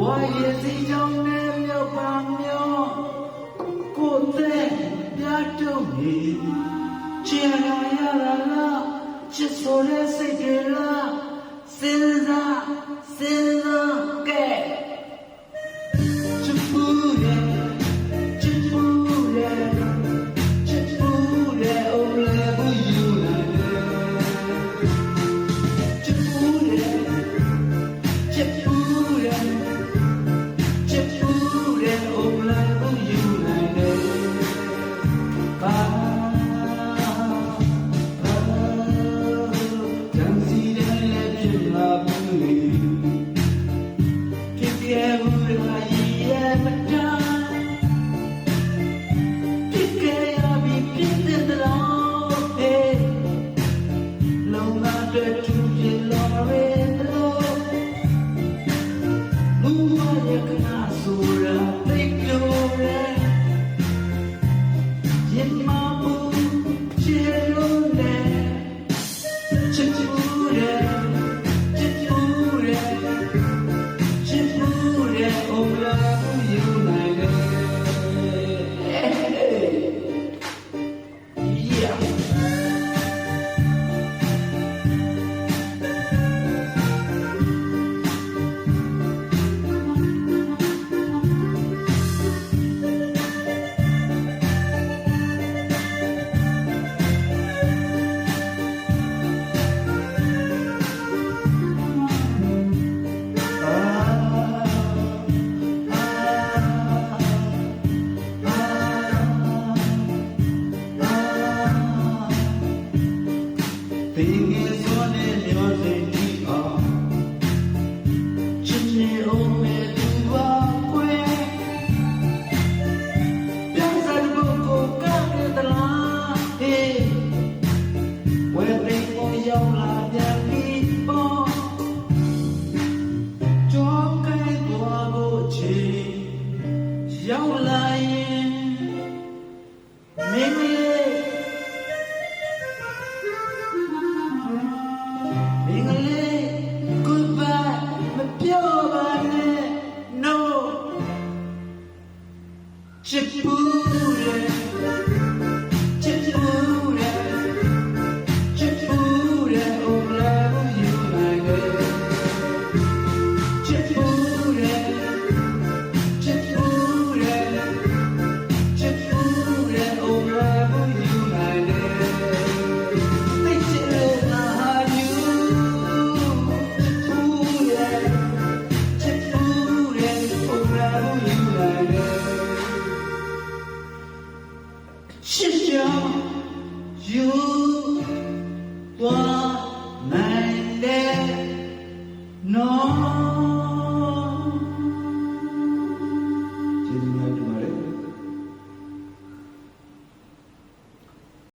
ဝါရစီကြောင့်နဲ့မြောက်ပါမြောက်ကိုတဲ့ပြတ်တုံးနေချင်ရရလားချစ်ဆိုတဲ့စိတ် ရောက်လာရင်မင်း 是想有多难的侬。